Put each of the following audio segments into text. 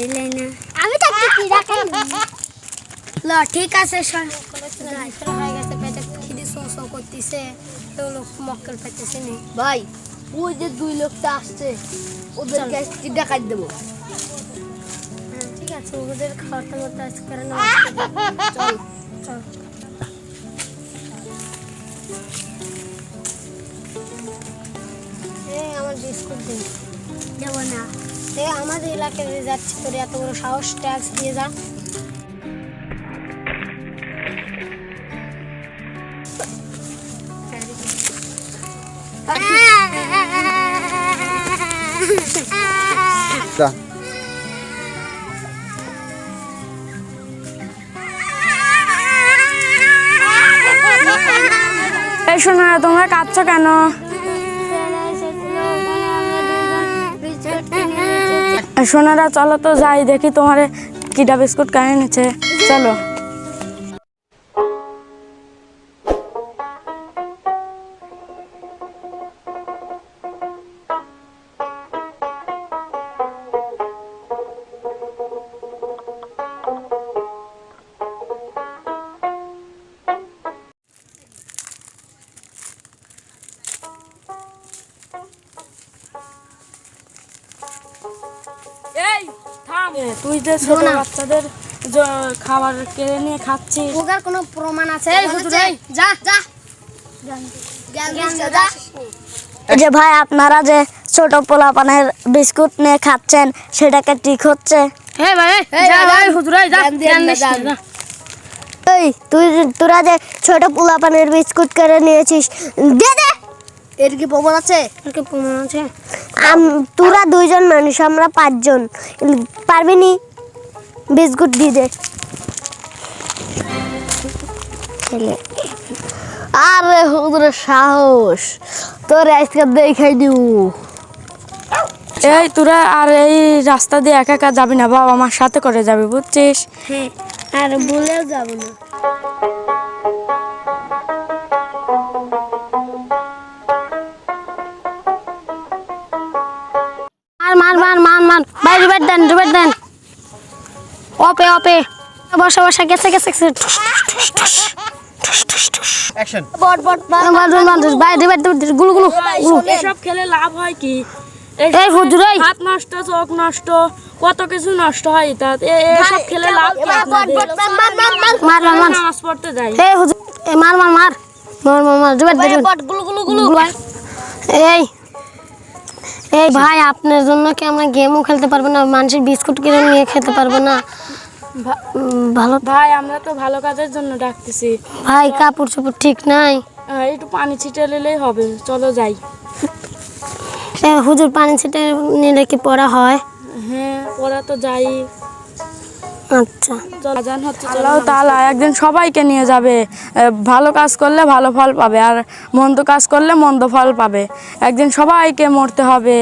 পাইলে না। আমি তো কি রাখেন ল ঠিক আছে সর পেটে খিদি সো সো লোক মক্কেল পেতেছে নি। ভাই ওই যে দুই লোকটা আসছে ওদের কি ডাকাই দেবো। হ্যাঁ, ঠিক আছে ওদের খাওয়াটা মতো আজকে চল চল। আমার বিস্কুট দিন। দেব না। আমাদের এলাকায় যে যাচ্ছে তোর এত বড় সাহস ট্যাক্স দিয়ে যা। শোনো তোমরা কাঁদছো কেন? সোনারা চলো তো যাই দেখি তোমার কিটা বিস্কুট কেন আছে চলো। তুই যে ছোট বাচ্চাদের খাবার কেড়ে নিয়ে খাচ্ছিস। কোনো প্রমাণ আছে? যা ভাই আপনারা যে ছোট পোলাপানের বিস্কুট নিয়ে খাচ্ছেন সেটাকে ঠিক হচ্ছে? এই, তুই তোরা যে ছোট পোলাপানের বিস্কুট কেড়ে নিয়েছিস দে দে এর কি প্রমাণ আছে? আর কি প্রমাণ আছে? তোরা দুইজন মানুষ আমরা পাঁচজন। পারবি নি? বিস্কুট দিয়ে দে। আরে হুজুরের সাহস। তোর আজকে দেখাই দিব এই তোরা আর এই রাস্তা দিয়ে একা একা যাবি না বাবা আমার সাথে করে যাবি বুঝছিস? হ্যাঁ আর ভুলেও যাব না। মার মার মার মার মার ভাই রিবেট দেন রিবেট দেন। ওপে ওপে বসা বসা গেছে গেছে। বট বট মার, মার, মার, মার, ভাই রিবেট দিবেট গুলু গুলু গুলু। এসব খেলে লাভ হয় কি? এই হুজুর এই। হাত নষ্ট চোখ নষ্ট কত কিছু নষ্ট হয় তা? এ- এসব খেলে লাভ? মার মার মার। নামাজ পড়তে যাই। এই হুজুর এই মার মার মার। মার মার মার। রিবেট গুলু গুলু গুলু। এই। এই ভাই আপনার জন্য কি আমরা গেমও খেলতে পারব না? মানুষের বিস্কুট কিনে নিয়ে খেতে পারব না? ভালো ভাই আমরা তো ভালো কাজের জন্য ডাকতেছি। ভাই কাপড় চোপড় ঠিক নাই? একটু পানি ছিটে নিলেই হবে। চলো যাই। হুজুর পানি ছিটে নিলে কি পড়া হয়? হ্যাঁ পড়া তো যাই। আচ্ছা। আজান হচ্ছে আল্লাহ তাআলা একদিন সবাইকে নিয়ে যাবে। ভালো কাজ করলে ভালো ফল পাবে আর মন্দ কাজ করলে মন্দ ফল পাবে। একদিন সবাইকে মরতে হবে।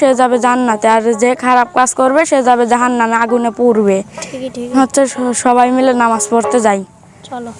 সে যাবে জান্নাতে আর যে খারাপ কাজ করবে সে যাবে জাহান্নামে আগুনে পুড়বে। হচ্ছে সবাই মিলে নামাজ পড়তে যাই। চলো।